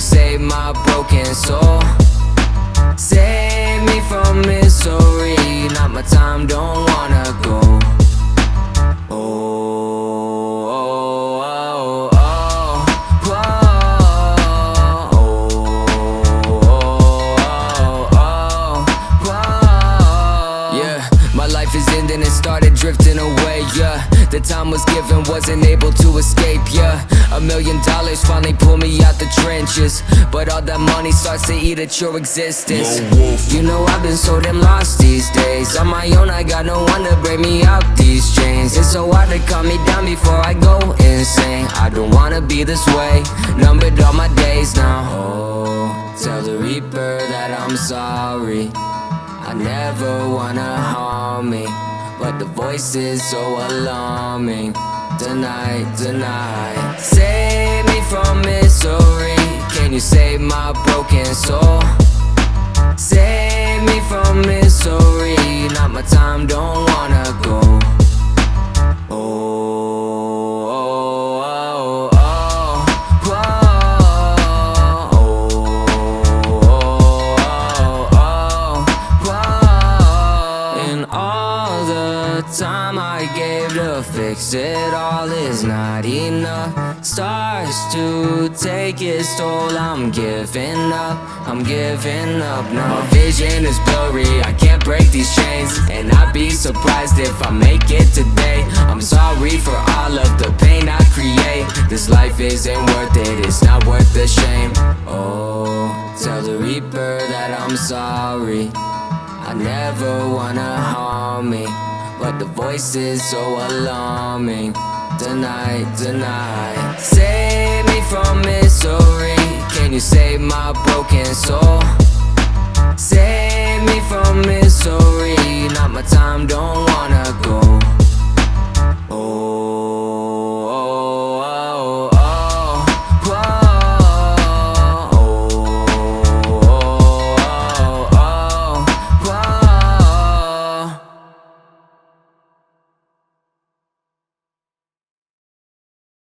save my broken soul? Save me from misery. Life is ending and started drifting away. Yeah, the time was given, wasn't able to escape. Yeah, a million dollars finally pulled me out the trenches, but all that money starts to eat at your existence. You know I've been so damn lost these days. On my own, I got no one to break me out these chains. It's so hard to calm me down before I go insane. I don't wanna be this way. Numbered all my days now. Oh, tell the reaper that I'm sorry. I never wanna harm me, but the voice is so alarming. Tonight, tonight, save me from misery. Can you save my broken soul? Save me from misery. Not my time, time I gave to fix it all is not enough. Stars to take its toll. I'm giving up. I'm giving up now. My vision is blurry. I can't break these chains. And I'd be surprised if I make it today. I'm sorry for all of the pain I create. This life isn't worth it. It's not worth the shame. Oh, tell the reaper that I'm sorry. I never wanna harm me, but the voice is so alarming. Tonight, tonight, save me from misery. Can you save my broken soul? Save me from misery. Not my time, don't wanna.